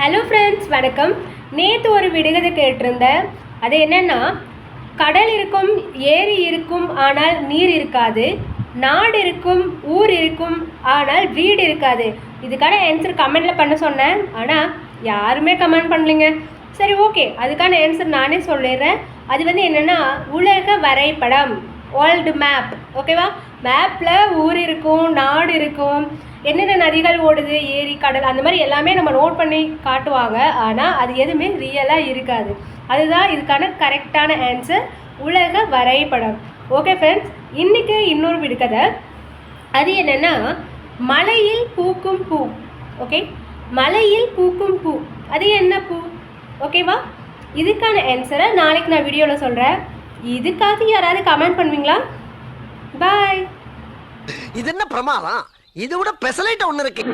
Hello friends வணக்கம். நேற்று ஒரு விடுகதை கேட்டிருந்தேன். அது என்னன்னா கடல் இருக்கும் ஏரி இருக்கும் ஆனால் நீர் இருக்காது. நாடு இருக்கும் ஊர் இருக்கும் ஆனால் வீடு இருக்காது. இதுக்கான ஆன்சர் கமெண்டில் பண்ண சொன்னேன். ஆனால் யாருமே கமெண்ட் பண்ணலைங்க. சரி ஓகே அதுக்கான ஆன்சர் நானே சொல்லிடுறேன். அது வந்து என்னென்னா உலக வரைபடம் வேர்ல்டு மேப் ஓகேவா மேப்பில் ஊர் இருக்கும் நாடு இருக்கும். என்னென்ன நதிகள் ஓடுது ஏரி கடல் அந்த மாதிரி எல்லாமே நம்ம நோட் பண்ணி காட்டுவாங்க. ஆனால் அது எதுவுமே ரியலாக இருக்காது. அதுதான் இதுக்கான கரெக்டான ஆன்சர் உலக வரைபடம். ஓகே ஃப்ரெண்ட்ஸ் இன்றைக்கி இன்னொரு விடுக்கதை அது என்னென்னா மலையில் பூக்கும் பூ. ஓகே மலையில் பூக்கும் பூ. அது என்ன பூ? ஓகேவா இதுக்கான ஆன்சரை நாளைக்கு நான் வீடியோவில் சொல்கிறேன் இதுக்காக யாராவது கமெண்ட் பண்ணுவீங்களா? பாய் இது என்ன பிரமாதம்? இது விட பெசலைட்ட ஒன்னு இருக்கு.